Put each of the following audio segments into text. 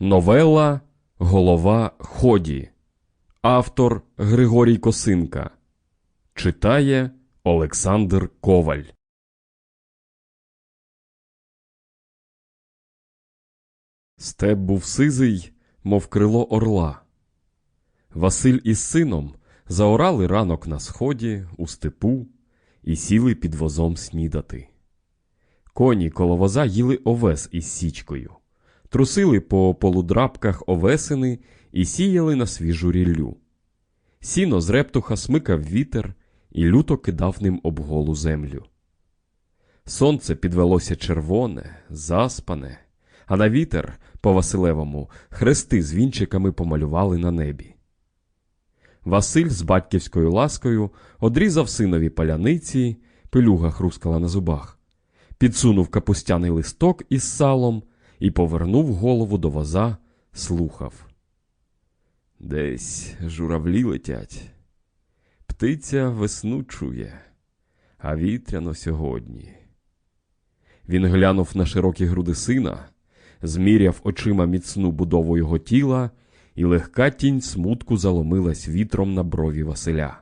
Новела Голова Ході. Автор Григорій Косинка. Читає Олександр Коваль. Степ був сизий, мов крило орла. Василь із сином заорали ранок на сході, у степу, і сіли під возом снідати. Коні коло воза їли овес із січкою, трусили по полудрабках овесини і сіяли на свіжу ріллю. Сіно з рептуха смикав вітер і люто кидав ним об голу землю. Сонце підвелося червоне, заспане, а на вітер, по Василевому, хрести з вінчиками помалювали на небі. Василь з батьківською ласкою одрізав синові паляниці, пилюга хрускала на зубах, підсунув капустяний листок із салом і повернув голову до воза, слухав. Десь журавлі летять. Птиця весну чує, а вітряно сьогодні. Він глянув на широкі груди сина, зміряв очима міцну будову його тіла, і легка тінь смутку заломилась вітром на брові Василя.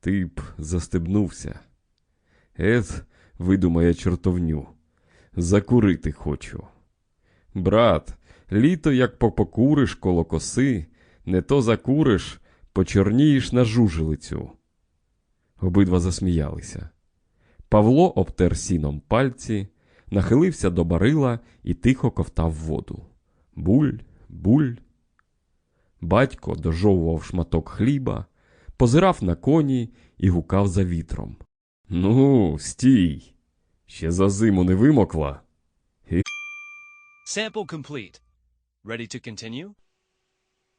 Ти б застебнувся. Ет, видумає чортовню. Закурити хочу. Брат, літо як попокуриш коло коси, не то закуриш, почорнієш на жужелицю. Обидва засміялися. Павло обтер сіном пальці, нахилився до барила і тихо ковтав воду. Буль, буль. Батько дожовував шматок хліба, позирав на коні і гукав за вітром. Ну, стій. Ще за зиму не вимокла. Sample complete. Ready to continue?